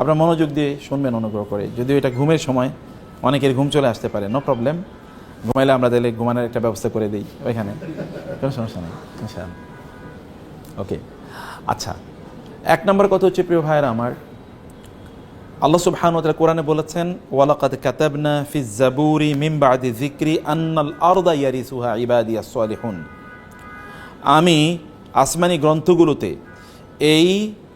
আপনার মনোযোগ দিয়ে শুনবেন, অনুগ্রহ করে। যদিও এটা ঘুমের সময়, অনেকের ঘুম চলে আসতে পারে নো প্রবলেম ঘুমাইলে আমরা তাহলে ঘুমানোর একটা ব্যবস্থা করে দিই ওইখানে। কোনো সমস্যা নেই ওকে আচ্ছা এক নম্বর কথা হচ্ছে, প্রিয় ভাইয়েরা আমার, আল্লাহ সুবহানাহু ওয়া তাআলা কোরআনে বলেছেন, ওয়ালাকাদ কাতাবনা ফি জাবুরি মিন বাদি যিকরি আন্নাল আরদা ইয়ারিসুহা ইবাদিয়াস সালিহুন আমি আসমানি গ্রন্থগুলোতে এই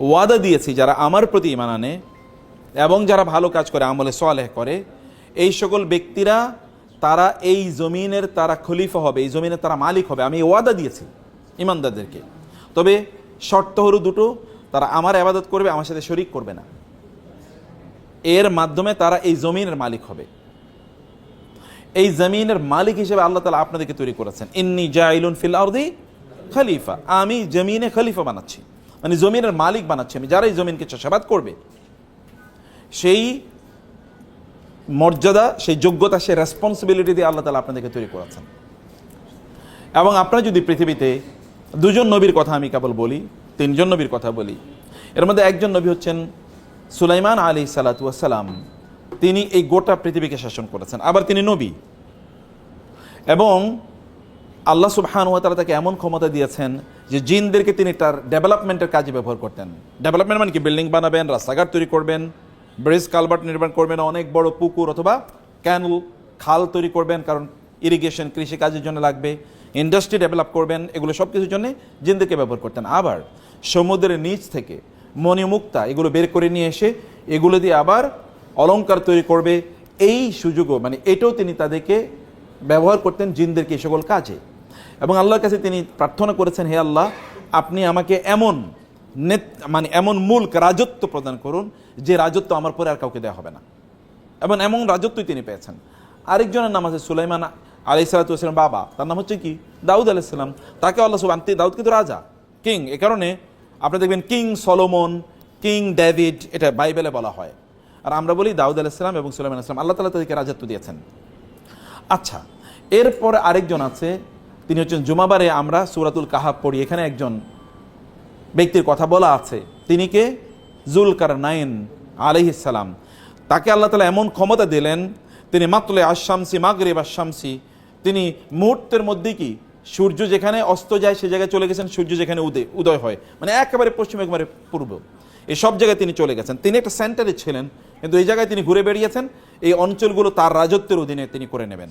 ওয়াদা দিয়েছি, যারা আমার প্রতি ইমান আনে এবং যারা ভালো কাজ করে, আমলে সালেহ করে, এই সকল ব্যক্তিরা, তারা এই জমিনের তারা খলিফা হবে, এই জমিনের তারা মালিক হবে। আমি ওয়াদা দিয়েছি ইমানদারদেরকে তবে শর্ত হলো দুটো, তারা আমার আবাদত করবে, আমার সাথে শরিক করবে না। এর মাধ্যমে তারা এই জমিনের মালিক হবে। এই জমিনের মালিক হিসেবে আল্লাহ তালা আপনাদেরকে তৈরি করেছেন। ইন্নি জাইলুন ফিল আরদি খলিফা। আমি জমিনে খলিফা বানাচ্ছি। মানে জমিনের মালিক বানাচ্ছি আমি যারা এই জমিনকে চাষাবাদ করবে, সেই মর্যাদা, সেই যোগ্যতা, সেই রেসপন্সিবিলিটি দিয়ে আল্লাহ তালা আপনাদেরকে তৈরি করেছেন এবং আপনারা যদি পৃথিবীতে দুজন নবীর কথা আমি কেবল বলি, তিনজন নবীর কথা বলি, এর মধ্যে একজন নবী হচ্ছেন সুলাইমান আলী সালাতাম তিনি এই গোটা পৃথিবীকে শাসন করেছেন। আবার তিনি নবী। এবং আল্লাহ সুবহান ওয়া তাআলা তাকে এমন ক্ষমতা দিয়েছেন যে জিনদেরকে তিনি তার ডেভেলপমেন্টের কাজে ব্যবহার করতেন। ডেভেলপমেন্ট মানে কি? বিল্ডিং বানাবেন, রাস্তাঘাট তৈরি করবেন, ব্রিজ কালভার্ট নির্মাণ করবেন, অনেক বড় পুকুর অথবা ক্যানল, খাল তৈরি করবেন, কারণ ইরিগেশন কৃষি কাজের জন্য লাগবে। ইন্ডাস্ট্রি ডেভেলপ করবেন, এগুলো সব কিছুর জন্য জিনদেরকে ব্যবহার করতেন। আবার সমুদ্রের নিচ থেকে মণিমুক্তা, এগুলো বের করে নিয়ে এসে এগুলো দিয়ে আবার অলংকার তৈরি করবে। এই সুযোগও মানে এটাও তিনি তাদেরকে ব্যবহার করতেন জিনদেরকে এই সকল কাজে। এবং আল্লাহর কাছে তিনি প্রার্থনা করেছেন, হে আল্লাহ, আপনি আমাকে এমন নেত মানে এমন মুল্ক, রাজত্ব প্রদান করুন, যে রাজত্ব আমার পরে আর কাউকে দেওয়া হবে না। এবং এমন রাজত্বই তিনি পেয়েছেন। আরেকজনের নাম আছে সুলাইমান আলি সালাতাম বাবা। তার নাম হচ্ছে কি? দাউদ আলাইসাল্লাম তাকে আল্লাহ সুবান দাউদ কিন্তু রাজা, কিং। এ কারণে আপনি দেখবেন কিং সলোমন, কিং ডেভিড, এটা বাইবেলে বলা হয়। আর আমরা বলি দাউদ আলাইসালাম এবং সুলাইমান আসলাম আল্লাহ তালা তাদেরকে রাজত্ব দিয়েছেন। আচ্ছা এরপরে আরেকজন আছে তিনি হচ্ছেন, জুমাবারে আমরা সুরাতুল কাহাব পড়ি। এখানে একজন ব্যক্তির কথা বলা আছে। তিনি কে? জুলকার নাইন আলহিসাল্লাম তাকে আল্লাহ তালা এমন ক্ষমতা দিলেন, তিনি মাতলে আশামসি মাগরেব আশামসি তিনি মুহূর্তের মধ্যে কি? সূর্য যেখানে অস্ত যায়, সে জায়গায় চলে গেছেন, সূর্য যেখানে উদয় উদয় হয়। মানে একেবারে পশ্চিম, একেবারে পূর্ব। এই সব জায়গায় তিনি চলে গেছেন। তিনি একটা সেন্টারে ছিলেন, কিন্তু এই জায়গায় তিনি ঘুরে বেরিয়েছেন এই অঞ্চলগুলো তার রাজত্বের অধীনে তিনি করে নেবেন।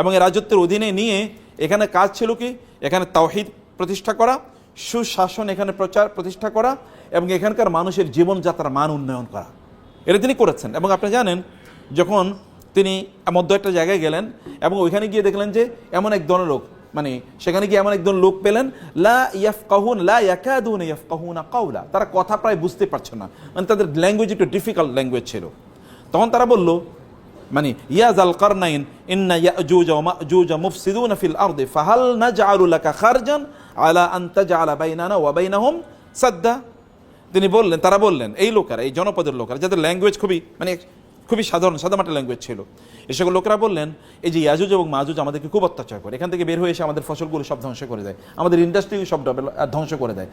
এবং এই রাজত্বের অধীনে নিয়ে এখানে কাজ ছিল কি? এখানে তাওহিদ প্রতিষ্ঠা করা, সুশাসন এখানে প্রচার প্রতিষ্ঠা করা এবং এখানকার মানুষের জীবনযাত্রার মান উন্নয়ন করা। এটা তিনি করেছেন এবং আপনি জানেন, যখন তিনি মধ্য একটা জায়গায় গেলেন এবং ওইখানে গিয়ে দেখলেন যে এমন এক ধরনের লোক মানে সেখানে গিয়ে এমন একজন লোক পেলেন, লা ইয়াফ কাহুন লা ইয়াকাদুন ইয়াফ কাহুনা কাউলা তারা কথা প্রায় বুঝতে পারছে না। মানে তাদের ল্যাঙ্গুয়েজ একটু ডিফিকাল্ট ল্যাঙ্গুয়েজ ছিল। তখন তারা বলল মানে ইয়াজ আল কারনাইন ইন্না ইয়াজুজ ওয়া মাজুজ মুফসিদুনা ফিল আরদি, ফাহাল নাজআলু লাকা খারজান আলা আন তাজআলা বাইনানা ওয়া বাইনাহুম সাদ্দা। তিনি বললেন, তারা বললেন, এই লোকেরা, এই জনপদের লোকেরা, যাদের ল্যাঙ্গুয়েজ খুবই মানে খুবই সাধারণ, সাদামাটা ল্যাঙ্গুয়েজ ছিল। এই সকল লোকেরা বললেন, এই যে ইয়াজুজ এবং মাজুজ আমাদেরকে খুব অত্যাচার করে। এখান থেকে বের হয়ে এসে আমাদের ফসলগুলো সব ধ্বংস করে দেয়। আমাদের ইন্ডাস্ট্রি সব ধ্বংস করে দেয়।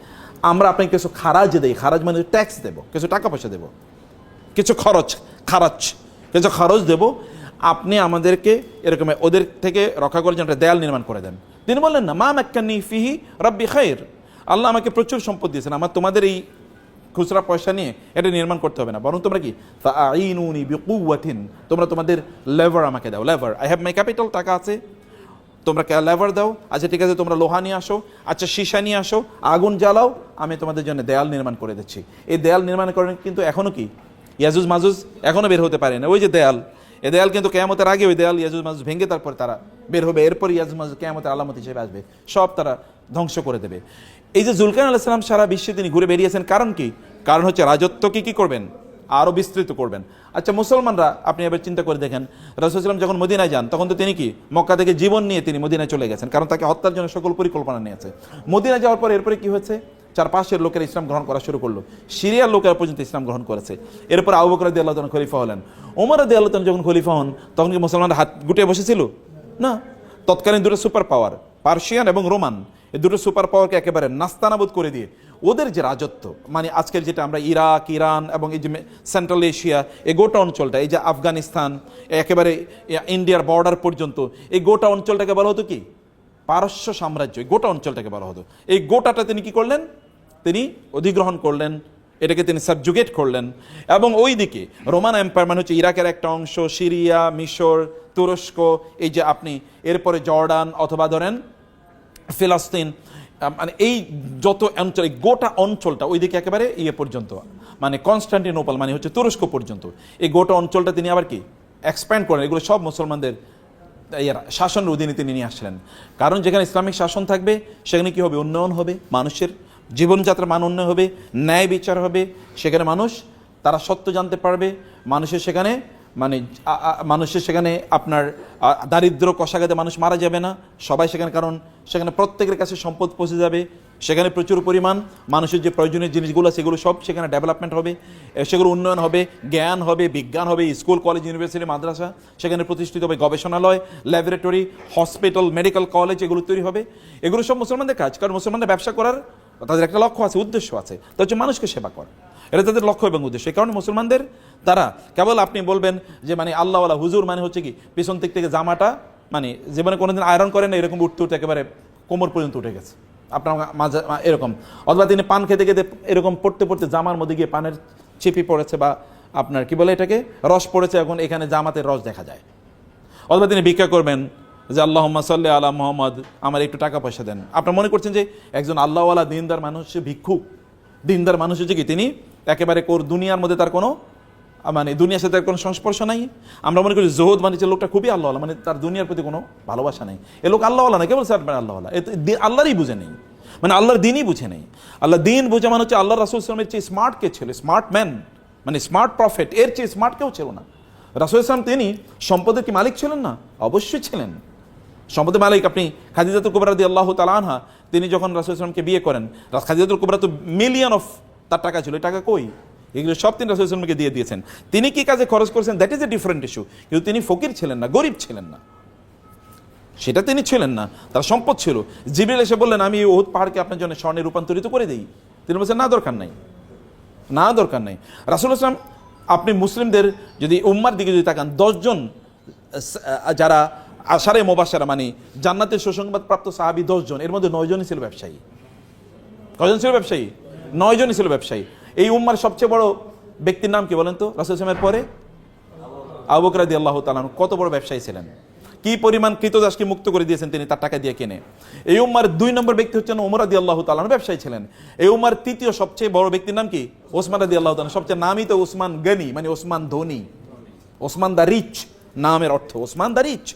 আমরা আপনাকে কিছু খারাজ দেই। খারাজ মানে ট্যাক্স দেবো, কিছু টাকা পয়সা দেবো। কিছু খরচ খারাচ কিছু খরচ দেব, আপনি আমাদেরকে এরকম ওদের থেকে রক্ষা করে যেন একটা দেয়াল নির্মাণ করে দেন। তিনি বললেন, না, মা মাক্কানি ফিহি রব্বি খাইর। আল্লাহ আমাকে প্রচুর সম্পদ দিয়েছেন। আমার তোমাদের এই খুচরা পয়সা নিয়ে এটা নির্মাণ করতে হবে না। বরং তোমরা কি? ফাআইনুনি বিকুওয়াতিন। তোমরা তোমাদের লেভার আমাকে দাও। Lever I have my capital টাকা আছে। তোমরা লেভার দাও। আচ্ছা ঠিক আছে, তোমরা লোহা নিয়ে আসো। আচ্ছা সীসা নিয়ে আসো। আগুন জ্বালাও। আমি তোমাদের জন্য দেয়াল নির্মাণ করে দিচ্ছি। এই দেয়াল নির্মাণ করেন কিন্তু এখনও কি? ইয়াজুজ মাজুজ এখনও বের হতে পারে না। ওই যে দেয়াল। এ দেয়াল কিন্তু কেয়ামতের আগে ওই দেয়াল ইয়াজুজ মাজুজ ভেঙে তারপর তারা বের হবে। এরপর ইয়াজুজ মাজুজ কেয়ামতের আলামত হিসেবে আসবে। সব তারা ধ্বংস করে দেবে। এই যে জুলকান আলাইসালাম সারা বিশ্বে তিনি ঘুরে বেরিয়েছেন কারণ কি? কারণ হচ্ছে রাজত্বকে কি করবেন? আরও বিস্তৃত করবেন। আচ্ছা মুসলমানরা, আপনি এবার চিন্তা করে দেখেন রাসুলাম যখন মদিনায় যান, তখন তো তিনি কি? মক্কা থেকে জীবন নিয়ে তিনি মদিনায় চলে গেছেন। কারণ তাকে হত্যার জন্য সকল পরিকল্পনা নিয়েছে। মদিনায় যাওয়ার পর এরপরে কি হয়েছে? চার পাশের লোকের ইসলাম গ্রহণ করা শুরু করল। সিরিয়ার লোকেরা পর্যন্ত ইসলাম গ্রহণ করেছে। এরপর আবু বকর তাআলা খলিফা হলেন। ওমর রাদিয়াল্লাহু তাআলা যখন খলিফা হন, তখন কি মুসলমানরা হাত গুটিয়ে বসেছিল? না। তৎকালীন দুটো সুপার পাওয়ার, পার্সিয়ান এবং রোমান, এই দুটো সুপার পাওয়ারকে একেবারে নাস্তানাবুদ করে দিয়ে ওদের যে রাজত্ব মানে আজকের যেটা আমরা ইরাক, ইরান এবং এই যে সেন্ট্রাল এশিয়া, এই গোটা অঞ্চলটা, এই যে আফগানিস্তান, একেবারে ইন্ডিয়ার বর্ডার পর্যন্ত, এই গোটা অঞ্চলটাকে বলা হতো কি? পারস্য সাম্রাজ্য গোটা অঞ্চলটাকে বলা হতো। এই গোটাটা তিনি কি করলেন? তিনি অধিগ্রহণ করলেন। এটাকে তিনি সাবজুগেট করলেন। এবং ওই দিকে রোমান এম্পায়ার মানে হচ্ছে ইরাকের একটা অংশ, সিরিয়া, মিশর, তুরস্ক, এই যে আপনি এরপরে জর্ডান অথবা ধরেন ফিলাস্তিন মানে এই যত অঞ্চল, এই গোটা অঞ্চলটা ওইদিকে একেবারে ইয়ে পর্যন্ত মানে কনস্টান্টিনোপল মানে হচ্ছে তুরস্ক পর্যন্ত। এই গোটা অঞ্চলটা তিনি আবার কি? এক্সপ্যান্ড করেন। এগুলো সব মুসলমানদের ইয়ার শাসনের অধীনে তিনি নিয়ে আসলেন কারণ যেখানে ইসলামিক শাসন থাকবে, সেখানে কী হবে? উন্নয়ন হবে, মানুষের জীবনযাত্রার মান উন্নয়ন হবে, ন্যায় বিচার হবে। সেখানে মানুষ, তারা সত্য জানতে পারবে। মানুষের সেখানে মানে মানুষের সেখানে আপনার দারিদ্র কষাগাতে মানুষ মারা যাবে না। সবাই সেখানে, কারণ সেখানে প্রত্যেকের কাছে সম্পদ পৌঁছে যাবে। সেখানে প্রচুর পরিমাণ মানুষের যে প্রয়োজনীয় জিনিসগুলো, সেগুলো সব সেখানে ডেভেলপমেন্ট হবে। সেগুলো উন্নয়ন হবে, জ্ঞান হবে, বিজ্ঞান হবে স্কুল কলেজ ইউনিভার্সিটি মাদ্রাসা, সেখানে প্রতিষ্ঠিত হবে গবেষণালয় ল্যাবরেটরি হসপিটাল মেডিকেল কলেজ এগুলো তৈরি হবে। এগুলো সব মুসলমানদের কাজ, কারণ মুসলমানদের ব্যবসা করার তাদের একটা লক্ষ্য আছে, উদ্দেশ্য আছে। তা হচ্ছে মানুষকে সেবা করা। এটা তাদের লক্ষ্য এবং উদ্দেশ্য। এই কারণে মুসলমানদের, তারা কেবল আপনি বলবেন যে মানে আল্লাহওয়ালা হুজুর মানে হচ্ছে কি, পিছন দিক থেকে জামাটা মানে জীবনে কোনোদিন আয়রন করেন না, এরকম উঠতে উঠতে একেবারে কোমর পর্যন্ত উঠে গেছে। আপনার মাঝে এরকম। অথবা তিনি পান খেতে খেতে এরকম পড়তে পড়তে জামার মধ্যে গিয়ে পানের চিপি পড়েছে বা আপনার কি বলে এটাকে? রস পড়েছে, এখন এখানে জামাতের রস দেখা যায়। অথবা তিনি ভিক্ষা করবেন যে আল্লাহ সাল্লি আলা মোহাম্মদ, আমার একটু টাকা পয়সা দেন। আপনার মনে করছেন যে, একজন আল্লাহওয়ালা দিনদার মানুষ ভিক্ষুক। দিনদার মানুষ হচ্ছে কি? তিনি একেবারে কোর দুনিয়ার মধ্যে তার কোনো মানে দুনিয়ার সাথে কোনো সংস্পর্শ নাই। আমরা মনে করি জোহদ মানে যে লোকটা খুবই আল্লাহওয়ালা মানে তার দুনিয়ার প্রতি কোনো ভালোবাসা নেই। এ লোক আল্লাহওয়ালা না কেবল স্যার মানে আল্লাহওয়ালা? এ তো আল্লাহরই বুঝে নেই। মানে আল্লাহর দিনই বুঝে নেই। আল্লাহ দিন বুঝে মানে হচ্ছে আল্লাহ রাসুল ইসলামের চেয়ে স্মার্ট কে ছিল স্মার্ট ম্যান মানে স্মার্ট প্রফেট এর চেয়ে স্মার্ট কেউ ছিল না। রাসুল ইসলাম তিনি সম্পদের কি মালিক ছিলেন না? অবশ্যই ছিলেন। সম্পদের মালিক আপনি খাদিজাতুল কুবরা দিয়ে আল্লাহ তালানহা তিনি যখন রাসুল ইসলামকে বিয়ে করেন খাদিজাতুল কুবরা তো মিলিয়ন অফ তার টাকা ছিল। টাকা কই? এগুলো সব তিনি রাসুল ইসলামকে দিয়ে দিয়েছেন। তিনি কি কাজে খরচ করেছেন? That is a different issue কিন্তু তিনি ফকির ছিলেন না, গরিব ছিলেন না। সেটা তিনি ছিলেন না, তার সম্পদ ছিল। জিবিল এসে বললেন, আমি ওহুদ পাহাড়কে আপনার জন্য স্বর্ণে রূপান্তরিত করে দিই। তিনি বলছেন, না, দরকার নাই। না, দরকার নাই। রাসুল ইসলাম আপনি মুসলিমদের যদি উম্মার দিকে যদি তাকান দশজন যারা আশারে মোবাসারা মানে জান্নাতের সুসংবাদ প্রাপ্ত সাহাবি দশজন এর মধ্যে নয়জনই ছিল ব্যবসায়ী। কজন ছিল ব্যবসায়ী? নয়জনই ছিল ব্যবসায়ী। এই উম্মার সবচেয়ে বড় ব্যক্তির নাম কি বলেন তো? রাসুল ইসলামের পরে? আবু বকর রাদিয়াল্লাহু তাআলা আনহু। কত বড় ব্যবসায়ী ছিলেন। কি পরিমাণ কৃতদাসকে মুক্ত করে দিয়েছেন তিনি তার টাকা দিয়ে কিনে। এই উম্মার দুই নম্বর ব্যক্তি হচ্ছেন ওমর রাদি আল্লাহ তালান ব্যবসায়ী ছিলেন। এই উম্মার তৃতীয় সবচেয়ে বড় ব্যক্তির নাম কি? ওসমান রাদি আল্লাহ তালান সবচেয়ে নামই তো ওসমান গনি মানে ওসমান ধনী। ওসমান দা রিচ নামের অর্থ। Osman the rich.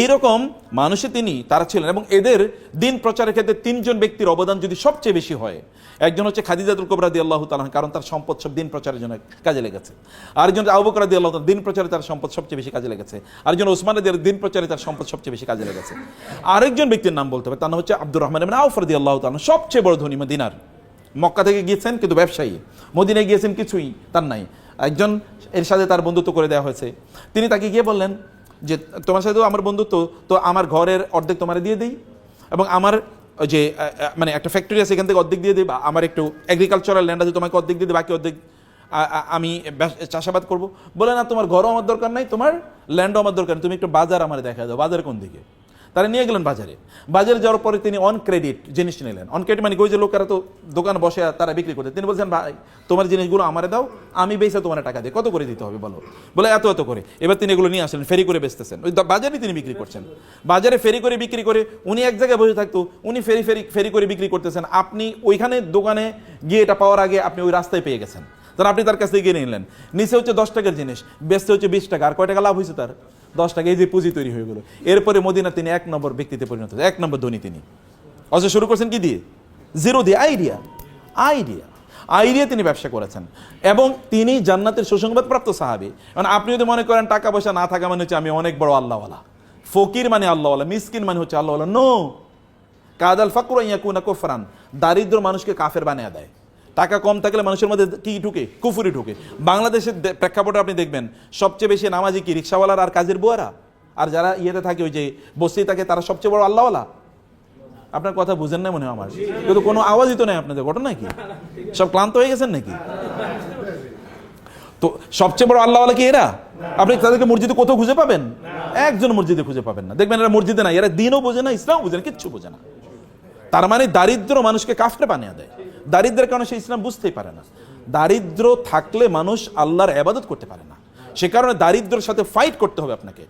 এইরকম মানুষে তিনি, তারা ছিলেন এবং এদের দিন প্রচারের ক্ষেত্রে তিনজন ব্যক্তির অবদান যদি সবচেয়ে বেশি হয়, একজন হচ্ছে খাদিজাতুল কোবরা দিয়ে আল্লাহ তালাহ কারণ তার সম্পদ সব দিন প্রচারের জন্য কাজে লেগেছে। আরেকজন আবুকরা দিয়ে আল্লাহ দিন প্রচারে তার সম্পদ সবচেয়ে বেশি কাজে লেগেছে। আরেকজন ওসমান দিন প্রচারে তার সম্পদ সবচেয়ে বেশি কাজে লেগেছে। আরেকজন ব্যক্তির নাম বলতে হবে, তার নাম হচ্ছে আব্দুর রহমান মানে আউফর দিয়ে আল্লাহ তালাহ সবচেয়ে বড় ধনী মদিনার। মক্কা থেকে গিয়েছেন কিন্তু ব্যবসায়ী। মদিনায় গিয়েছেন কিছুই তার নাই। একজন এর সাথে তার বন্ধুত্ব করে দেওয়া হয়েছে। তিনি তাকে গিয়ে বললেন যে তোমার সাথেও আমার বন্ধুত্ব, তো আমার ঘরের অর্ধেক তোমার দিয়ে দিই এবং আমার যে মানে একটা ফ্যাক্টরি আছে, এখান থেকে অর্ধেক দিয়ে দিই বা আমার একটু এগ্রিকালচারাল ল্যান্ড আছে, তোমাকে অর্ধেক দিয়ে দিই, বাকি অর্ধেক আমি চাষাবাদ করব। বলে না, তোমার ঘরও আমার দরকার নাই, তোমার ল্যান্ডও আমার দরকার তুমি একটু বাজার আমার দেখা দাও, বাজার কোন দিকে? তারা নিয়ে গেলেন বাজারে। বাজারে যাওয়ার পরে তিনি অন ক্রেডিট জিনিস নিলেন। অন ক্রেডিট মানে ওই যে লোকেরা তো দোকান বসে তারা বিক্রি করতে। তিনি বলছেন, ভাই, তোমার জিনিসগুলো আমারে দাও, আমি বেচে তোমার টাকা দিই। কত করে দিতে হবে বলো? বলে, এত এত করে। এবার তিনি এগুলো নিয়ে আসলেন, ফেরি করে বেচতেছেন। ওই বাজারে তিনি বিক্রি করছেন। বাজারে ফেরি করে বিক্রি করে উনি এক জায়গায় বসে থাকতো, উনি ফেরি ফেরি ফেরি করে বিক্রি করতেছেন। আপনি ওইখানে দোকানে গিয়ে এটা পাওয়ার আগে আপনি ওই রাস্তায় পেয়ে গেছেন। তখন আপনি তার কাছ থেকে কিনে নিলেন। নিচে হচ্ছে দশ টাকার জিনিস, বেচতে হচ্ছে বিশ টাকা। আর কয় টাকা লাভ হয়েছে তার? দশ টাকা এই যে পুঁজি তৈরি হয়ে গেল। এরপরে মদিনা তিনি এক নম্বর ব্যক্তিতে পরিণত এক নম্বর ধনী তিনি। অথচ শুরু করছেন কি দিয়ে? জিরো দিয়ে আইডিয়া আইডিয়া আইডিয়া তিনি ব্যবসা করেছেন। এবং তিনি জান্নাতের সুসংবাদ প্রাপ্ত সাহাবি। মানে আপনি যদি মনে করেন টাকা পয়সা না থাকা মানে হচ্ছে আমি অনেক বড় আল্লাহওয়ালা। ফকির মানে আল্লাহওয়ালা, মিসকিন মানে হচ্ছে আল্লাহওয়ালা। নো কাদাল ফাকুর ইয়াকুনা কুফরান। দারিদ্র মানুষকে কাফের বানিয়ে দেয়। টাকা কম থাকলে মানুষের মধ্যে কি ঢুকে? কুফুরি ঢুকে। বাংলাদেশের প্রেক্ষাপটে আপনি দেখবেন, সবচেয়ে বেশি নামাজি কি, রিক্সাওয়ালার আর কাজের বুয়ারা? আর যারা ইয়েতে থাকে ওই যে বস্তি থাকে, তারা সবচেয়ে বড় আল্লাহওয়ালা? আপনার কথা বুঝেন না মনে হয় আমার। কিন্তু কোনো আওয়াজই তো নেই আপনাদের, ঘটনা কি? সব ক্লান্ত হয়ে গেছেন নাকি? তো সবচেয়ে বড় আল্লাহওয়ালা কি এরা? আপনি তাদেরকে মসজিদে কোথাও খুঁজে পাবেন? একজন মসজিদে খুঁজে পাবেন না। দেখবেন এরা মসজিদে না এরা দিনও বোঝে না, ইসলামও বোঝে না, কিচ্ছু বোঝে না। তার মানে দারিদ্র মানুষকে কাফরে বানিয়ে দেয়। দারিদ্রের কারণে সে ইসলাম বুঝতেই পারে না। দারিদ্র থাকলে মানুষ আল্লাহর আবাদত করতে পারে না। সে কারণে দারিদ্রের সাথে ফাইট করতে হবে আপনাকে।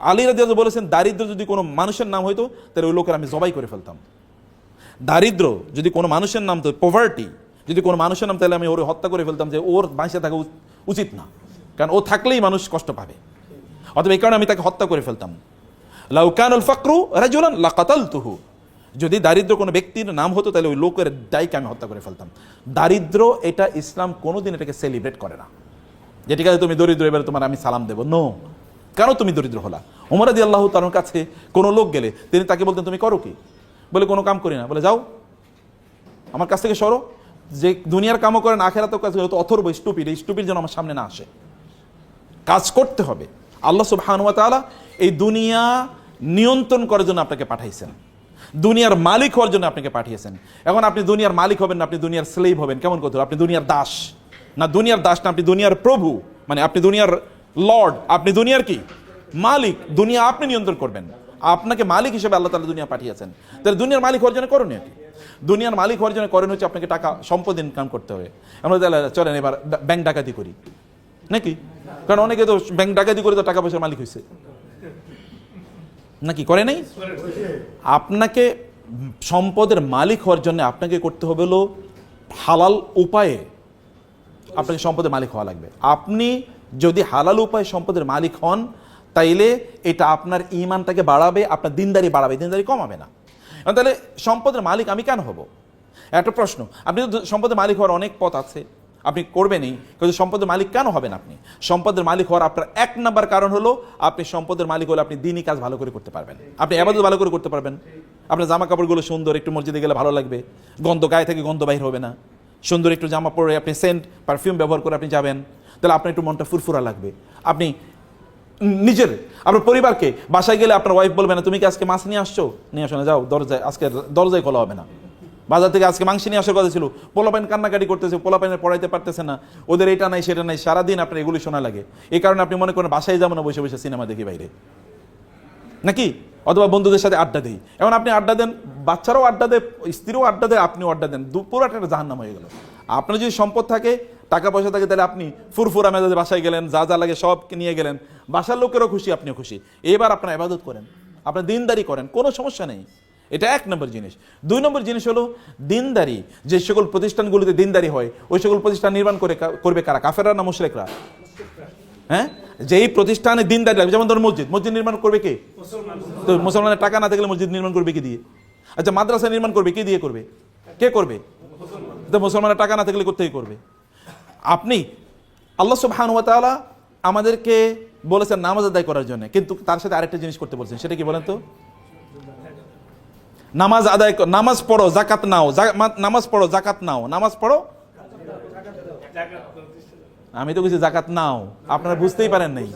আলী রাজিয়াজ বলেছেন, দারিদ্র যদি কোনো মানুষের নাম হইতো, তাহলে ওই লোকের আমি জবাই করে ফেলতাম। দারিদ্র যদি কোনো মানুষের নাম, তো পভার্টি যদি কোনো মানুষের নাম, তাহলে আমি ওর হত্যা করে ফেলতাম যে ওর বাঁচে থাকা উচিত না। কারণ ও থাকলেই মানুষ কষ্ট পাবে। অথবা এই কারণে আমি তাকে হত্যা করে ফেলতাম। লাউকানুল ফকরু রাজুলান লাকাতাল তুহু যদি দারিদ্র কোনো ব্যক্তির নাম হতো, তাহলে ওই লোকের দায়কে আমি হত্যা করে ফেলতাম। দারিদ্র, এটা ইসলাম কোনোদিন এটাকে সেলিব্রেট করে না। যে ঠিক আছে, তুমি দরিদ্র, এবারে তোমার আমি সালাম দেবো। নো কেন তুমি দরিদ্র হলা? ওমর আদি আল্লাহ তার কাছে কোনো লোক গেলে, তিনি তাকে বলতেন, তুমি করো কি? বলে, কোনো কাম করি না। বলে, যাও। আমার কাছ থেকে সরো। যে দুনিয়ার কামও করেন আখেরাতেও কাজ করে অথর্ব স্টুপিড, এই স্টুপিড যেন আমার সামনে না আসে। কাজ করতে হবে। আল্লাহ সুবহানুয়া তাআলা এই দুনিয়া নিয়ন্ত্রণ করার জন্য আপনাকে পাঠাইছেন। দুনিয়ার মালিক হওয়ার জন্য আপনাকে পাঠিয়েছেন। এখন আপনি দুনিয়ার মালিক হবেন না, আপনি দুনিয়ার স্লেভ হবেন। কেমন হবে? আপনি দুনিয়ার দাস। না দুনিয়ার দাস না, আপনি দুনিয়ার প্রভু। মানে আপনি দুনিয়ার লর্ড আপনি দুনিয়ার কি? মালিক। দুনিয়া আপনি নিয়ন্ত্রণ করবেন। আপনাকে মালিক হিসেবে আল্লাহ তালা দুনিয়া পাঠিয়েছেন। তাহলে দুনিয়ার মালিক হওয়ার জন্য করণীয় কি? দুনিয়ার মালিক হওয়ার জন্য করেন হচ্ছে আপনাকে টাকা, সম্পদ ইনকাম করতে হবে। আমরা তাহলে চলেন এবার ব্যাংক ডাকাতি করি। নাকি? কারণ অনেকে তো ব্যাংক ডাকাতি করে তো টাকা পয়সার মালিক হয়েছে নাকি করে নাই? আপনাকে সম্পদের মালিক হওয়ার জন্য আপনাকে করতে হবে হলো হালাল উপায়ে আপনাকে সম্পদের মালিক হওয়া লাগবে। আপনি যদি হালাল উপায়ে সম্পদের মালিক হন, তাইলে এটা আপনার ইমানটাকে বাড়াবে, আপনার দিনদারি বাড়াবে, দিনদারি কমাবে না। তাহলে সম্পদের মালিক আমি কেন হব? একটা প্রশ্ন, আপনি তো সম্পদের মালিক হওয়ার অনেক পথ আছে। আপনি করবেনই, কিন্তু সম্পদের মালিক কেন হবেন আপনি? সম্পদের মালিক হওয়ার আপনার এক নাম্বার কারণ হলো, আপনি সম্পদের মালিক হলে আপনি দিনই কাজ ভালো করে করতে পারবেন। আপনি আবাদত ভালো করে করতে পারবেন। আপনার জামা কাপড়গুলো সুন্দর, একটু মসজিদে গেলে ভালো লাগবে। গন্ধ গায়ে থেকে গন্ধ বাইর হবে না। সুন্দর একটু জামা পরে আপনি সেন্ট পারফিউম ব্যবহার করে আপনি যাবেন। তাহলে আপনার একটু মনটা ফুরফুরা লাগবে। আপনি নিজের, আপনার পরিবারকে, বাসায় গেলে আপনার ওয়াইফ বলবে না, তুমি কি আজকে মাছ নিয়ে আসছো? নিয়ে আসো না, যাও, দরজায়, আজকে দরজায় খোলা হবে না। বাজার থেকে আজকে মাংস নিয়ে আসার কথা ছিল। পোলাপাইন কান্নাকাটি করতেছে, পোলাপাইনের পড়াইতে পারতেছে না। ওদের এটা নাই, সেটা নাই, সারাদিন আপনার এগুলি শোনা লাগে। এই কারণে আপনি মনে করেন বাসায় যাব না বসে বসে সিনেমা দেখি বাইরে। নাকি? অথবা বন্ধুদের সাথে আড্ডা দেই। এখন আপনি আড্ডা দেন, বাচ্চারাও আড্ডা দেয়, স্ত্রীও আড্ডা দেয়, আপনিও আড্ডা দেন। দু- পুরো একটা জাহান্নাম হয়ে গেল। আপনার যদি সম্পদ থাকে, টাকা পয়সা থাকে, তাহলে আপনি ফুরফুরা মেজাজে বাসায় গেলেন, যা যা লাগে সব নিয়ে গেলেন। বাসার লোকেরও খুশি, আপনিও খুশি। এবার আপনার আবাদত করেন। আপনার দিনদারি করেন, কোনো সমস্যা নেই। এটা এক নম্বর জিনিস। দুই নম্বর জিনিস হলো, দিনদারি, যে সকল প্রতিষ্ঠানগুলিতে দিনদারি হয়, ওই সকল প্রতিষ্ঠান নির্মাণ করে করবে কারা? কাফেররা না মুশরেকরা? হ্যাঁ? যেই প্রতিষ্ঠানে দিনদারি লাগবে, যেমন ধরুন মসজিদ। মসজিদ নির্মাণ করবে কে? তো মুসলমানের টাকা না থাকলে মসজিদ নির্মাণ করবে কি দিয়ে? আচ্ছা মাদ্রাসা নির্মাণ করবে কে দিয়ে করবে? কে করবে? তো মুসলমানের টাকা না থাকলে কোথেকে করবে? আপনি, আল্লাহ সুবহান ওয়া আমাদেরকে বলেছেন নামাজ আদায় করার জন্য, কিন্তু তার সাথে আরেকটা জিনিস করতে বলছেন, সেটা কি বলেন তো? নামাজ আদায় নামাজ পড়ো জাকাত নাও নামাজ পড়ো জাকাত নাও, নামাজ পড়ো? আমি তো কিছু জাকাত নাও, আপনারা বুঝতেই পারেন নাই।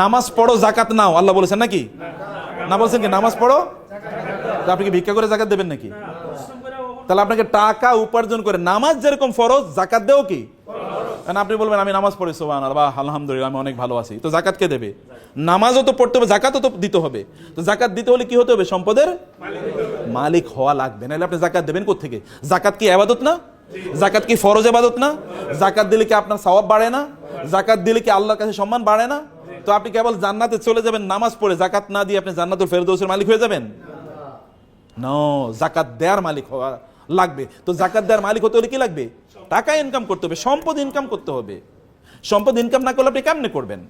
নামাজ পড়ো জাকাত নাও, আল্লাহ বলেছেন নাকি? না বলছেন কি, নামাজ পড়ো? আপনি কি ভিক্ষা করে জাকাত দেবেন নাকি? তাহলে আপনাকে টাকা উপার্জন করে, নামাজ যেরকম ফরজ জাকাত দেও কি? কারণ আপনি বলবেন, আমি নামাজ পড়ি সোবান আল্লাহ আলহামদুলিল্লাহ, আমি অনেক ভালো আছি। তো জাকাত কে দেবে? নামাজও তো পড়তে হবে জাকাতও তো দিতে হবে। তো জাকাত দিতে হলে কি হতে হবে? সম্পদের মালিক হওয়া লাগবে। নাহলে আপনি জাকাত দেবেন থেকে জাকাত কি আবাদত না? জাকাত কি ফরজ আবাদত না? জাকাত দিলে কি আপনার সওয়াব বাড়ে না? জাকাত দিলে কি আল্লাহর কাছে সম্মান বাড়ে না? তো আপনি কেবল জান্নাতে চলে যাবেন, নামাজ পড়ে জাকাত না দিয়ে আপনি জান্নাতুল ফেরদৌসের মালিক হয়ে যাবেন? নো জাকাত দেওয়ার মালিক হওয়া লাগবে। তো জাকাত দেওয়ার মালিক হতে হলে কি লাগবে? টাকা ইনকাম করতে হবে, সম্পদ ইনকাম করতে হবে। সম্পদ ইনকাম না করলে আপনি কেমনে করবেন?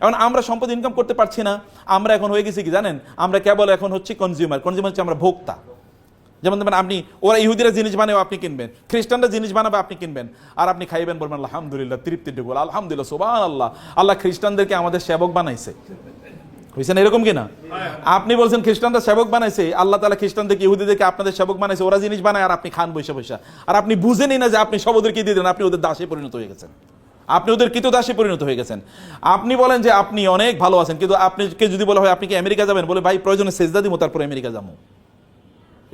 এখন আমরা সম্পদ ইনকাম করতে পারছি না, আমরা এখন হয়ে গেছি কি জানেন? আমরা কেবল এখন হচ্ছে কনজিউমার কনজিউমার হচ্ছে আমরা ভোক্তা। যেমন ধরেন আপনি, ওরা ইহুদিরা জিনিস বানাবে আপনি কিনবেন। খ্রিস্টানরা জিনিস বানাবে, আপনি কিনবেন। আর আপনি খাইবেন বলবেন, আলহামদুলিল্লাহ, তৃপ্তি ডুবল আলহামদুলিল্লাহ সোবান আল্লাহ আল্লাহ খ্রিস্টানদেরকে আমাদের সেবক বানাইছে। হয়েছেন এরকম কিনা? আপনি বলছেন খ্রিস্টানরা সেবক বানাইছে, আল্লাহ তালা খ্রিস্টানদেরকে, ইহুদিদেরকে আপনাদের সেবক বানাইছে, ওরা জিনিস বানায় আর আপনি খান বৈশা বৈশা আর আপনি বুঝেনই না যে আপনি সব ওদেরকে দিয়ে দেন আপনি ওদের দাসে পরিণত হয়ে গেছেন। আপনি ওদের কৃত দাসে পরিণত হয়ে গেছেন। আপনি বলেন যে আপনি অনেক ভালো আছেন, কিন্তু আপনাকে যদি বলা হয়, আপনি কি আমেরিকা যাবেন? বলে, ভাই, প্রয়োজনে সেজদা দিব তারপর আমেরিকা যাব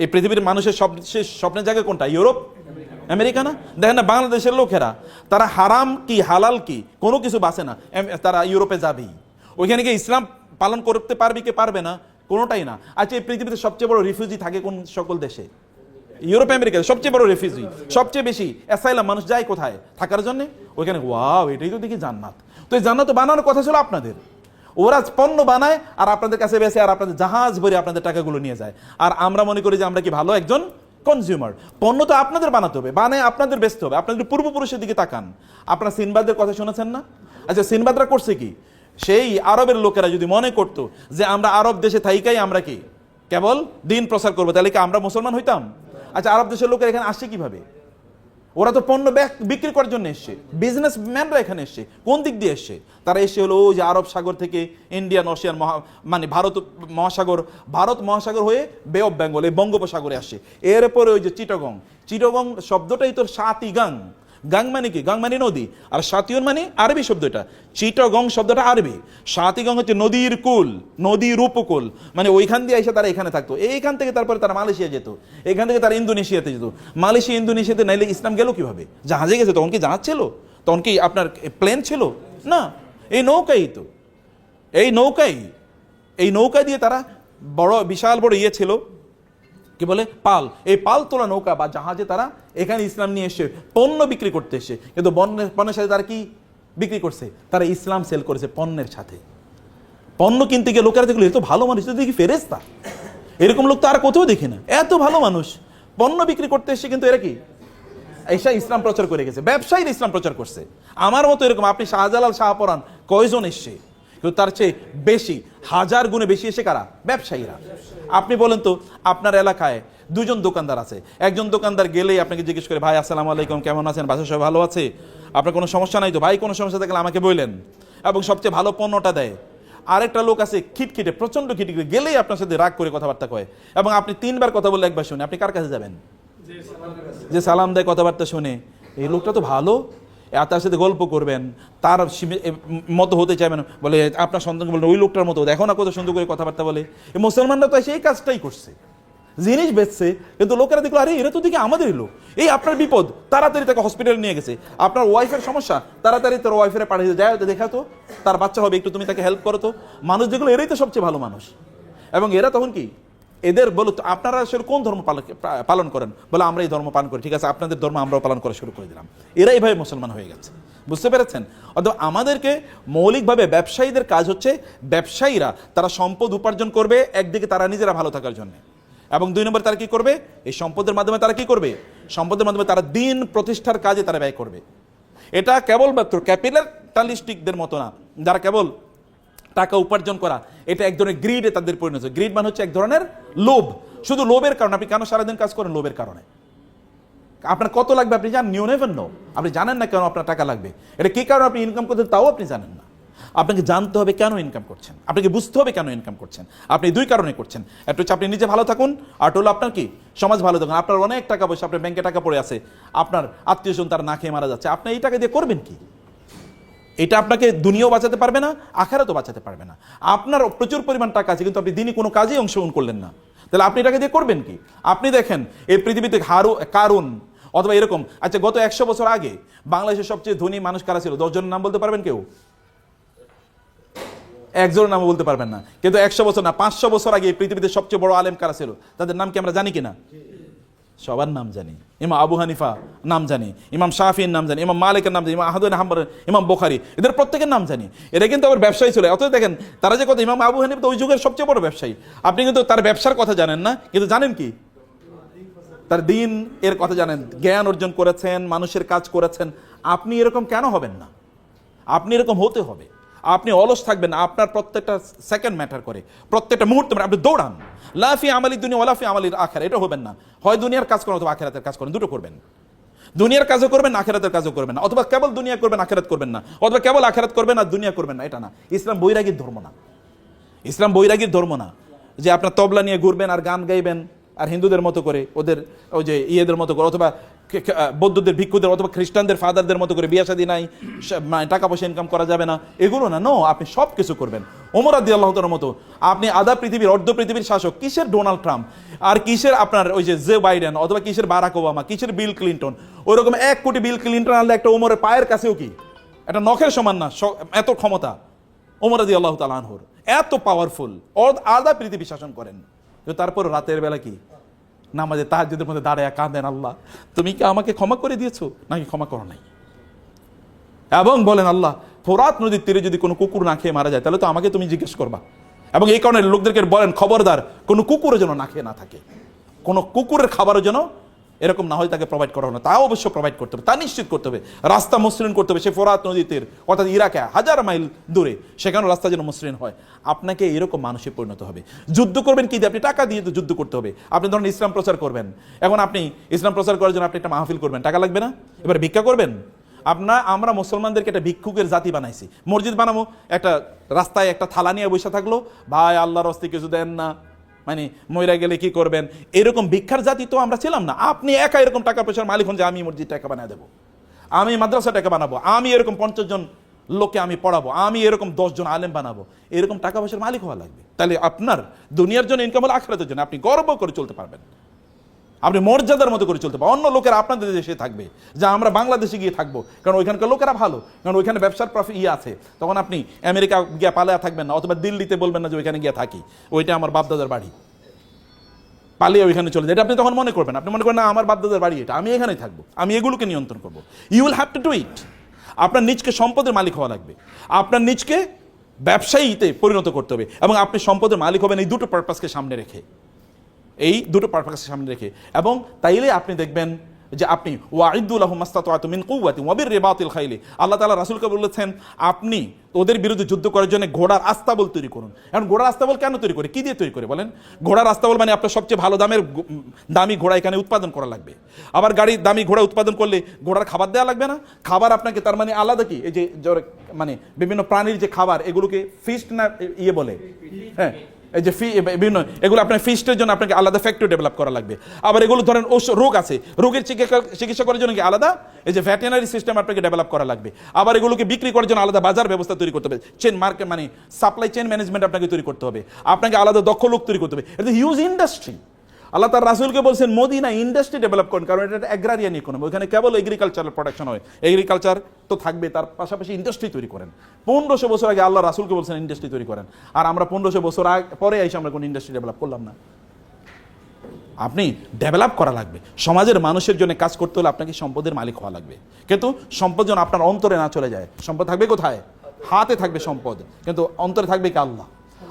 এই পৃথিবীর মানুষের সব শেষ স্বপ্নের জায়গা কোনটা? ইউরোপ? আমেরিকা না? দেখেন না, বাংলাদেশের লোকেরা, তারা হারাম কি, হালাল কি, কোনো কিছু বাসে না তারা ইউরোপে যাবেই। ওইখানে গিয়ে ইসলাম পালন করতে পারবে কি পারবে না, কোনোটাই না। আচ্ছা এই পৃথিবীতে সবচেয়ে বড় রিফিউজি থাকে কোন সকল দেশে? ইউরোপ, আমেরিকাতে সবচেয়ে বড় রেফিউজি, সবচেয়ে বেশি অ্যাসাইলাম মানুষ যায় কোথায়? থাকার জন্য? ওইখানে, ওয়াও, এটাই তো দেখি জান্নাত। তো এই জান্নাত বানানোর কথা ছিল আপনাদের। ওরা পণ্য বানায় আর আপনাদের কাছে বেসে আর আপনাদের জাহাজ ভরে আপনাদের টাকাগুলো নিয়ে যায়। আর আমরা মনে করি যে আমরা কি ভালো একজন কনজিউমার পণ্য তো আপনাদের বানাতে হবে, বানায় আপনাদের বেচতে হবে। আপনাদের পূর্বপুরুষের দিকে তাকান। আপনারা সিনবাদের কথা শুনেছেন না? আচ্ছা সিনবাদরা করছে কি? সেই আরবের লোকেরা যদি মনে করতো যে আমরা আরব দেশে থাইকাই আমরা কি? কেবল দিন প্রচার করব, তাহলে কি আমরা মুসলমান হইতাম? আচ্ছা আরব দেশের লোকেরা এখানে আসছে কীভাবে? ওরা তো পণ্য বিক্রি করার জন্য এসছে বিজনেসম্যানরা এখানে এসছে, কোন দিক দিয়ে এসছে? তারা এসে হলো ওই যে আরব সাগর থেকে ইন্ডিয়ান ওশিয়ান মহা মানে ভারত মহাসাগর ভারত মহাসাগর হয়ে বে অফ বেঙ্গল এই বঙ্গোপসাগরে আসে এরপরে ওই যে চিটগং চিটগং শব্দটাই তোর সাতি গাং মানে কি? গাং মানে নদী। আর সাতিয়ন মানে আরবি শব্দটা চিটগং শব্দটা আরবি। সাতিগং হচ্ছে নদীর কুল, নদীর উপকূল। মানে ওইখান দিয়ে এসে তারা এখানে থাকতো। এইখান থেকে তারপরে তারা মালয়েশিয়া যেত। এখান থেকে তারা ইন্দোনেশিয়াতে যেত। মালয়েশিয়া, ইন্দোনেশিয়াতে নাইলে ইসলাম গেল কীভাবে? জাহাজে গেছে, তখন কি জাহাজ ছিল? তখন কি আপনার প্লেন ছিল? না। এই নৌকাই তো। এই নৌকাই। এই নৌকা দিয়ে তারা বড়, বিশাল বড় ইয়ে ছিল। কি বলে? পাল। এই পাল তোলা নৌকা বা জাহাজে তারা এখানে ইসলাম নিয়ে এসে পণ্য বিক্রি করতে এসে, কিন্তু পণ্যের পণ্যের সাথে তারা কি বিক্রি করছে? তারা ইসলাম সেল করেছে পণ্যের সাথে। পণ্য কিনতে গিয়ে লোকেরা দেখল, এ তো ভালো মানুষ তো দেখি ফেরেস্তা এরকম লোক তো আর কোথাও দেখি না। এত ভালো মানুষ। পণ্য বিক্রি করতে এসে কিন্তু এরা কি? এসা ইসলাম প্রচার করে গেছে। ব্যবসায়ীরা ইসলাম প্রচার করছে। আমার মতো এরকম আপনি শাহজালাল শাহ শাহপরান কয়জন এসছে? কিন্তু তার চেয়ে বেশি, হাজার গুণে বেশি এসে কারা? ব্যবসায়ীরা। আপনি বলেন তো, আপনার এলাকায় দুজন দোকানদার আছে। একজন দোকানদার গেলেই আপনাকে জিজ্ঞেস করে, ভাই, আসসালাম আলাইকুম, কেমন আছেন? বাসা সবাই ভালো আছে? আপনার কোনো সমস্যা নাই তো? ভাই, কোনো সমস্যা থাকলে আমাকে বললেন এবং সবচেয়ে ভালো পণ্যটা দেয়। আরেকটা লোক আছে খিটখিটে প্রচণ্ড খিটখিটে, গেলেই আপনার সাথে রাগ করে কথাবার্তা কয়। এবং আপনি তিনবার কথা বললে একবার শুনে, আপনি কার কাছে যাবেন? যে সালাম দেয় কথাবার্তা শুনে। এই লোকটা তো ভালো। তার সাথে গল্প করবেন, তার মতো হতে চাইবেন বলে, আপনার সন্তানকে বলবেন, ওই লোকটার মতো, দেখো না কত সুন্দর করে কথাবার্তা বলে। মুসলমানরা তো সেই কাজটাই করছে। জিনিস বেচছে, কিন্তু লোকেরা দেখল, আরে, এরা তো দেখি আমাদেরই লোক। এই আপনার বিপদ, তাড়াতাড়ি তাকে হসপিটালে নিয়ে গেছে। আপনার ওয়াইফের সমস্যা, তাড়াতাড়ি তার ওয়াইফের পাঠিয়ে যায় দেখা তো, তার বাচ্চা হবে, একটু তুমি তাকে হেল্প করো তো। মানুষ যেগুলো এরাই তো সবচেয়ে ভালো মানুষ। এবং এরা তখন কি? এদের বলো আপনারা আসলে কোন ধর্ম পালন পালন করেন? বলে, আমরা এই ধর্ম পালন করি। ঠিক আছে, আপনাদের ধর্ম আমরাও পালন করা শুরু করে দিলাম। এরা এইভাবে মুসলমান হয়ে গেছে। বুঝতে পেরেছেন? অথবা আমাদেরকে মৌলিকভাবে ব্যবসায়ীদের কাজ হচ্ছে, ব্যবসায়ীরা তারা সম্পদ উপার্জন করবে, একদিকে তারা নিজেরা ভালো থাকার জন্য। এবং দুই নম্বর তারা কি করবে? এই সম্পদের মাধ্যমে তারা কি করবে? সম্পদের মাধ্যমে তারা দিন প্রতিষ্ঠার কাজে তারা ব্যয় করবে। এটা কেবলমাত্র ক্যাপিটালিস্টিকদের মতো না। যারা কেবল টাকা উপার্জন করা, এটা এক ধরনের গ্রিডে তাদের পরিণত গ্রিড মানে হচ্ছে এক ধরনের লোভ। শুধু লোভের কারণে, আপনি কেন সারাদিন কাজ করেন লোভের কারণে? আপনার কত লাগবে আপনি জানেন? নিউ নেভেন নো আপনি জানেন না কেন আপনার টাকা লাগবে? এটা কি কারণে আপনি ইনকাম করছেন তাও আপনি জানেন না। আপনাকে জানতে হবে কেন ইনকাম করছেন? আপনাকে বুঝতে হবে কেন ইনকাম করছেন? আপনি দুই কারণে করছেন। একটা হচ্ছে আপনি নিজে ভালো থাকুন, আর হলো আপনার কি? সমাজ ভালো থাকুন। আপনার অনেক টাকা পয়সা, আপনার ব্যাংকে টাকা পড়ে আছে। আপনার আত্মীয় স্বজন তারা না খেয়ে মারা যাচ্ছে। আপনি এই টাকা দিয়ে করবেন কি? এটা আপনাকে দুনিয়াও বাঁচাতে পারবে না, আখারাতও বাঁচাতে পারবে না। আপনার প্রচুর পরিমাণ টাকা আছে, কিন্তু আপনি দিনই কোনো কাজেই অংশগ্রহণ করলেন না। তাহলে আপনি এটাকে দিয়ে করবেন কি? আপনি দেখেন, এই পৃথিবীতে হারু, কারুন, অথবা এরকম আচ্ছা গত একশো বছর আগে বাংলাদেশের সবচেয়ে ধনী মানুষ কারা ছিল? দশজনের নাম বলতে পারবেন কেউ? একজনের নাম বলতে পারবেন না। কিন্তু একশো বছর না, পাঁচশো বছর আগে এই পৃথিবীতে সবচেয়ে বড় আলেম কারা ছিল? তাদের নাম কি আমরা জানি কিনা? সবার নাম জানি। ইমাম আবু হানিফা নাম জানি, ইমাম শাহির নাম জানি, ইমাম মালিকের নাম জানি, ইমাম আহাদুন হাম্বার ইমাম বোখারি, এদের প্রত্যেকের নাম জানি। এরা কিন্তু আবার ব্যবসায়ী ছিল অত দেখেন, তারা যে কথা ইমাম আবু হানিফা তো ওই যুগের সবচেয়ে বড় ব্যবসায়ী। আপনি কিন্তু তার ব্যবসার কথা জানেন না, কিন্তু জানেন কি? তার দিন এর কথা জানেন, জ্ঞান অর্জন করেছেন, মানুষের কাজ করেছেন। আপনি এরকম কেন হবেন না? আপনি এরকম হতে হবে। আপনি অলস থাকবেন আপনার প্রত্যেকটা সেকেন্ড ম্যাটার করে। প্রত্যেকটা মুহূর্তে আপনি দৌড়ান। লাফি আমালি দুনিয়া ওলাফি আমালির আখের এটা হবেন না। হয় দুনিয়ার কাজ করেন অথবা আখেরাতের কাজ করেন, দুটো করবেন। দুনিয়ার কাজও করবেন, আখেরাতের কাজও করবেন না। অথবা কেবল দুনিয়া করবেন, আখেরাত করবেন না। অথবা কেবল আখেরাত করবেন না দুনিয়া করবেন না, এটা না। ইসলাম বৈরাগীর ধর্ম না। ইসলাম বৈরাগীর ধর্ম না। যে আপনার তবলা নিয়ে ঘুরবেন আর গান গাইবেন আর হিন্দুদের মতো করে, ওদের ওই যে ইয়েদের মতো করে, অথবা বৌদ্ধদের ভিক্ষুদের অথবা খ্রিস্টানদের ফাদারদের মতো করে বিয়া শাদী নাই টাকা পয়সা ইনকাম করা যাবে না। এগুলো না নো আপনি সব কিছু করবেন। ওমর আদি আল্লাহ তাআলার মতো, আপনি আধা পৃথিবীর, অর্ধ পৃথিবীর শাসক, কিসের ডোনাল্ড ট্রাম্প? আর কিসের আপনার ওই যে জে বাইডেন, অথবা কিসের বারাক ওবামা, কিসের বিল ক্লিন্টন? ওরকম এক কোটি বিল ক্লিন্টন আনলে একটা ওমরের পায়ের কাছেও কি? একটা নখের সমান না এত ক্ষমতা। ওমর আদি আল্লাহ তালানহর এত পাওয়ারফুল আলাদা পৃথিবী শাসন করেন। তারপর রাতের বেলা কি? নামাজে তাহাজ্জুদের মধ্যে দাঁড়ায় কাঁদেন আল্লাহ। তুমি কি আমাকে ক্ষমা করে দিয়েছ? নাকি ক্ষমা করো নাই? এবং বলেন আল্লাহ, ফোরাত নদীর তীরে যদি কোনো কুকুর না খেয়ে মারা যায়, তাহলে তো আমাকে তুমি জিজ্ঞেস করবা। এবং এই কারণে লোকদেরকে বলেন, খবরদার, কোনো কুকুরও যেন না খেয়ে না থাকে। কোনো কুকুরের খাবারও যেন এরকম না হয় তাকে প্রোভাইড করা না। তা অবশ্য প্রোভাইড করতে হবে। তা নিশ্চিত করতে হবে। রাস্তা মসৃণ করতে হবে। সে ফোরাত নদীর তীর অর্থাৎ ইরাকে, হাজার মাইল দূরে সেখানে রাস্তা যেন মসৃণ হয়। আপনাকে এরকম মানুষে পরিণত হবে। যুদ্ধ করবেন কি দিয়ে? আপনি টাকা দিয়ে তো যুদ্ধ করতে হবে। আপনি ধরুন ইসলাম প্রচার করবেন। এখন আপনি ইসলাম প্রচার করার জন্য আপনি একটা মাহফিল করবেন। টাকা লাগবে না? এবার ভিক্ষা করবেন? আপনার আমরা মুসলমানদেরকে একটা ভিক্ষুকের জাতি বানাইছি। মসজিদ বানাবো। একটা রাস্তায় একটা থালা নিয়ে বসে থাকল। ভাই, আল্লাহর হস্তে কিছু দেন না। মানে ময়রা গেলে কি করবেন? এরকম ভিক্ষার জাতি তো আমরা ছিলাম না। আপনি একা এরকম টাকা পয়সার মালিক হন যে আমি মসজিদ টাকা বানিয়ে দেবো। আমি মাদ্রাসা টাকা বানাবো। আমি এরকম পঞ্চাশ জন লোককে আমি পড়াবো। আমি এরকম দশজন আলেম বানাবো। এরকম টাকা পয়সার মালিক হওয়া লাগবে। তাহলে আপনার দুনিয়ার জন্য ইনকাম হলে আখরাতের জন্য। আপনি গর্ব করে চলতে পারবেন। আপনি মর্যাদার মতো করে চলতে পারেন। অন্য লোকেরা আপনাদের দেশে থাকবে, যা আমরা বাংলাদেশে গিয়ে থাকব। কারণ ওইখানকার লোকেরা ভালো। কারণ ওইখানে ব্যবসার প্রফিট ইয়ে আছে। তখন আপনি আমেরিকা গিয়ে পালায়া থাকবেন না, অথবা দিল্লিতে বলবেন না যে ওইখানে গিয়ে থাকি। ওইটা আমার বাপদাদার বাড়ি। পালিয়ে ওইখানে চলে যায়। এটা আপনি তখন মনে করবেন। আপনি মনে করেন, না, আমার বাপদাদার বাড়ি এটা। আমি এখানেই থাকব। আমি এগুলোকে নিয়ন্ত্রণ করব। You will have to do it আপনার নিজকে সম্পদের মালিক হওয়া লাগবে। আপনার নিজকে ব্যবসায়ীতে পরিণত করতে হবে। এবং আপনি সম্পদের মালিক হবেন এই দুটো পারপাসকে সামনে রেখে। এই দুটো পারপাসকে সামনে রেখে। এবং তাইলে আপনি দেখবেন যে আপনি ওয়াইদুল্লাহ মাস্তাত মিন কুয়াতি ওয়াবির রেবাতিল খাইলে। আল্লাহ তাআলা রাসূলকে বলেছেন, আপনি ওদের বিরুদ্ধে যুদ্ধ করার জন্য ঘোড়ার আস্তাবল তৈরি করুন। এখন ঘোড়ার আস্তাবল কেন তৈরি করে? কী দিয়ে তৈরি করে বলেন? ঘোড়ার আস্তাবল মানে আপনার সবচেয়ে ভালো দামের দামি ঘোড়া এখানে উৎপাদন করা লাগবে। আবার গাড়ির দামি ঘোড়া উৎপাদন করলে ঘোড়ার খাবার দেওয়া লাগবে না? খাবার আপনাকে তার মানে আলাদা কি? এই যে মানে বিভিন্ন প্রাণীর যে খাবার, এগুলোকে ফিস্ট না ইয়ে বলে। হ্যাঁ। এই যে ফি বিভিন্ন, এগুলো আপনার ফিস্টের জন্য আপনাকে আলাদা ফ্যাক্টরি ডেভেলপ করা লাগবে। আবার এগুলো ধরেন রোগ আছে, রোগের চিকিৎসা চিকিৎসা করার জন্য কি আলাদা? এই যে ভ্যাটেনারি সিস্টেম আপনাকে ডেভেলপ করা লাগবে। আবার এগুলোকে বিক্রি করার জন্য আলাদা বাজার ব্যবস্থা তৈরি করতে হবে। চেন মার্কেট মানে সাপ্লাই চেন ম্যানেজমেন্ট আপনাকে তৈরি করতে হবে। আপনাকে আলাদা দক্ষ লোক তৈরি করতে হবে। এটা হিউজ ইন্ডাস্ট্রি আল্লাহ তার রাসুলকে বলছেন মোদি না ইন্ডাস্ট্রি ডেভেলপ করেন, কারণ এটা একটা অ্যাগ্রারিয়ান ইকোনমি ওখানে কেবল এগ্রিকালচারাল প্রোডাকশন হয়। এগ্রিকালচার তো থাকবে, তার পাশাপাশি ইন্ডাস্ট্রি তৈরি করেন। পনেরোশো বছর আগে আল্লাহ রাসুলকে বলছেন ইন্ডাস্ট্রি তৈরি করেন। আর আমরা পনেরোশো বছর আগে, পরে এসে আমরা কোনো ইন্ডাস্ট্রি ডেভেলপ করলাম না। আপনি ডেভেলপ করা লাগবে। সমাজের মানুষের জন্য কাজ করতে হলে আপনাকে সম্পদের মালিক হওয়া লাগবে। কিন্তু সম্পদ যেন আপনার অন্তরে না চলে যায়, সম্পদ থাকবে কোথায়? হাতে থাকবে সম্পদ। কিন্তু অন্তরে থাকবে কি আল্লাহ?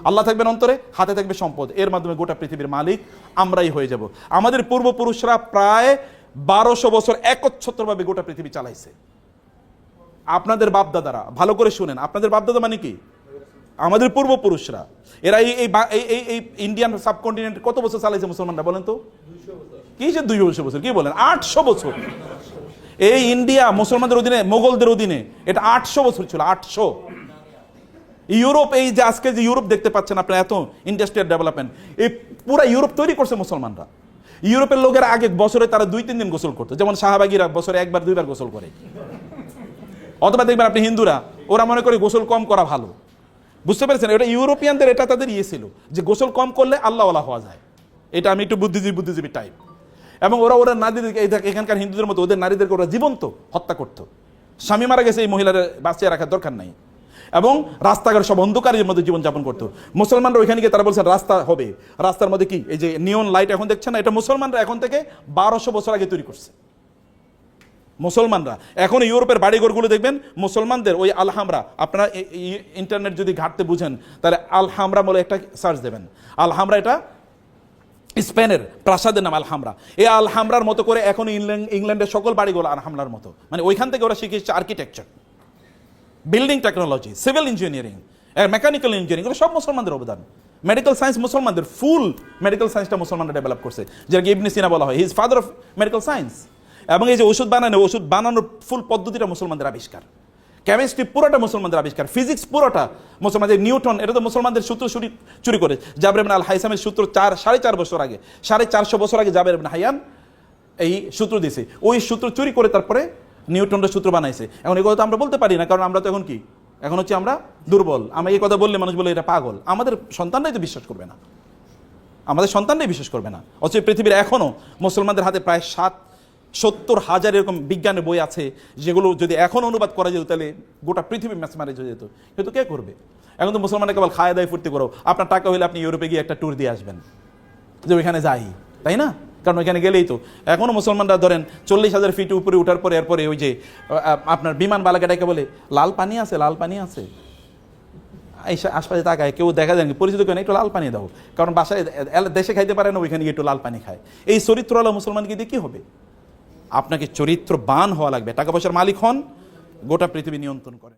আল্লাহ থাকবেন অন্তরে, হাতে থাকবে সম্পদ। এর মাধ্যমে গোটা পৃথিবীর মালিক আমরাই হয়ে যাব। আমাদের পূর্বপুরুষরা প্রায় বারোশো বছর একচ্ছত্রভাবে গোটা পৃথিবী চালাইছে। আপনাদের বাপদাদারা, ভালো করে শুনেন, আপনাদের বাপদাদা মানে কি? আমাদের পূর্বপুরুষরা। এরা এই এই এই ইন্ডিয়ান সাবকন্টিনেন্ট কত বছর চালাইছে মুসলমানরা বলেন তো? কি যে দুইশো বছর কি বলেন? আটশো বছর। এই ইন্ডিয়া মুসলমানদের অধীনে, মোগলদের অধীনে এটা আটশো বছর ছিল, আটশো। ইউরোপ, এই যে আজকে যে ইউরোপ দেখতে পাচ্ছেন আপনারা এত ইন্ডাস্ট্রিয়াল ডেভেলপমেন্ট এই পুরো ইউরোপ তৈরি করছে মুসলমানরা। ইউরোপের লোকেরা আগে বছরে তারা দুই, তিন দিন গোসল করতো। যেমন শাহবাগিরা বছরে একবার, দুইবার গোসল করে। অথবা দেখবেন আপনি হিন্দুরা, ওরা মনে করে গোসল কম করা ভালো। বুঝতে পেরেছেন? এটা ইউরোপিয়ানদের, এটা তাদের ইয়ে ছিল, যে গোসল কম করলে আল্লাহওয়ালা হওয়া যায়। এটা আমি একটু বুদ্ধিজীবী বুদ্ধিজীবী টাইপ এবং ওরা ওরা নারীদেরকে এখানকার হিন্দুদের মতো, ওদের নারীদেরকে ওরা জীবন্ত হত্যা করতো। স্বামী মারা গেছে, এই মহিলার বাঁচিয়ে রাখার দরকার নাই। এবং রাস্তাঘাট সব অন্ধকারের মধ্যে জীবনযাপন করতো। মুসলমানরা ওইখানে গিয়ে তারা বলছেন রাস্তা হবে। রাস্তার মধ্যে কি? এই যে নিয়ন লাইট এখন দেখছেন এটা মুসলমানরা এখন থেকে বারোশো বছর আগে তৈরি করছে। মুসলমানরা। এখন ইউরোপের বাড়িঘরগুলো দেখবেন, মুসলমানদের ওই আলহামরা। আপনারা ইন্টারনেট যদি ঘাটতে বুঝেন, তাহলে আলহামরা বলে একটা সার্চ দেবেন। আলহামরা এটা স্পেনের প্রাসাদের নাম আলহামরা। এই আলহামরার মতো করে এখন ইংল্যান্ড, ইংল্যান্ডের সকল বাড়িগুলো আলহামরার মতো। মানে ওইখান থেকে ওরা শিখেছে architecture building technology civil engineering mechanical engineering এগুলো সব মুসলমানদের অবদান। মেডিকেল সায়েন্স মুসলমানদের ফুল মেডিকেল সায়েন্সটা মুসলমানরা ডেভেলপ করছে। যেটাকে ইবনে সিনা বলা হয় his father of medical science এবং এই যে ওষুধ বানানো, ওষুধ বানানোর ফুল পদ্ধতিটা মুসলমানদের আবিষ্কার। কেমিস্ট্রি পুরোটা মুসলমানদের আবিষ্কার। ফিজিক্স পুরোটা মুসলমানদের নিউটন এটা তো মুসলমানদের সূত্র চুরি চুরি করে। জাবের আল হাইসামের সূত্র চার, সাড়ে চার বছর আগে, সাড়ে চারশো বছর আগে জাবের হাইয়ান এই সূত্র দিছে। ওই সূত্র চুরি করে তারপরে নিউটনের সূত্র বানাইছে। এখন এই কথা তো আমরা বলতে পারি না, কারণ আমরা তো এখন কি? এখন হচ্ছে আমরা দুর্বল। আমরা এই কথা বললে মানুষ বলে এটা পাগল। আমাদের সন্তানরাই তো বিশ্বাস করবে না। আমাদের সন্তানরাই বিশ্বাস করবে না। অথচ পৃথিবীর এখনও মুসলমানদের হাতে প্রায় সাত, সত্তর হাজার এরকম বিজ্ঞানের বই আছে, যেগুলো যদি এখন অনুবাদ করা যেত, তাহলে গোটা পৃথিবী ম্যাচমারেজ হয়ে যেত। কিন্তু কে করবে? এখন তো মুসলমানরা কেবল খায় দায় ফুর্তি করো। আপনার টাকা হলে আপনি ইউরোপে গিয়ে একটা ট্যুর দিয়ে আসবেন। যে ওইখানে যাই, তাই না? কারণ ওইখানে গেলেই তো। এখনও মুসলমানরা ধরেন চল্লিশ হাজার ফিট উপরে উঠার পরে এরপরে ওই যে আপনার বিমান বালাকাটাকে বলে, লাল পানি আছে, লাল পানি আছে। আশপাশে তাকায়, কেউ দেখা যায় পরিচিত কেন একটু লাল পানি দাও। কারণ বাসায় দেশে খাইতে পারে না, ওইখানে গিয়ে একটু লাল পানি খায়। এই চরিত্র আলো মুসলমানকে দিয়ে কি হবে? আপনাকে চরিত্রবান হওয়া লাগবে। টাকা পয়সার মালিক হন, গোটা পৃথিবী নিয়ন্ত্রণ করে।